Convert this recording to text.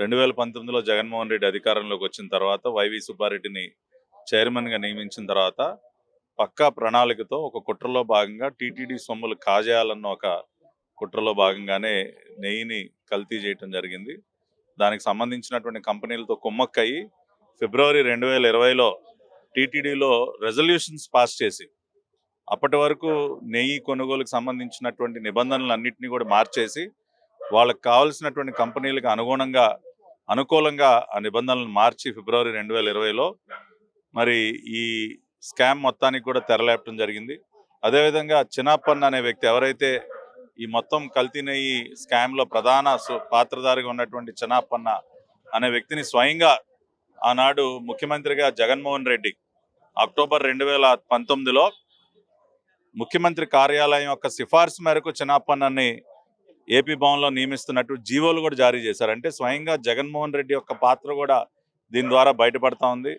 రెండు వేల పంతొమ్మిదిలో జగన్మోహన్ రెడ్డి అధికారంలోకి వచ్చిన తర్వాత వైవి సుబ్బారెడ్డిని చైర్మన్గా నియమించిన తర్వాత పక్కా ప్రణాళికతో ఒక కుట్రలో భాగంగా టీటీడీ సొమ్ములు కాజేయాలన్న ఒక కుట్రలో భాగంగానే నెయ్యిని కల్తీ చేయటం జరిగింది. దానికి సంబంధించినటువంటి కంపెనీలతో కుమ్మక్కయ్యి ఫిబ్రవరి రెండు వేల ఇరవైలో టీటీడీలో రెజల్యూషన్స్ పాస్ చేసి అప్పటి వరకు నెయ్యి కొనుగోలుకు సంబంధించినటువంటి నిబంధనలు అన్నింటినీ కూడా మార్చేసి వాళ్ళకి కావాల్సినటువంటి కంపెనీలకు అనుగుణంగా అనుకూలంగా ఆ నిబంధనలను మార్చి ఫిబ్రవరి రెండు వేల ఇరవైలో మరి ఈ స్కామ్ మొత్తానికి కూడా తెరలేపడం జరిగింది. అదేవిధంగా చిన్నప్పన్న అనే వ్యక్తి ఎవరైతే ఈ మొత్తం కల్తీ నెయ్యి స్కామ్లో ప్రధాన సు- పాత్రధారిగా ఉన్నటువంటి చిన్నప్పన్న అనే వ్యక్తిని స్వయంగా ఆనాడు ముఖ్యమంత్రిగా జగన్మోహన్ రెడ్డి అక్టోబర్ రెండు వేల పంతొమ్మిదిలో ముఖ్యమంత్రి కార్యాలయం యొక్క సిఫార్సు మేరకు చిన్నప్పన్నని ఏపీ భవన్లో నియమిస్తున్నట్టు జీవోలు కూడా జారీ చేశారు. అంటే స్వయంగా జగన్మోహన్ రెడ్డి యొక్క పాత్ర కూడా దీని ద్వారా బయటపడతా ఉంది.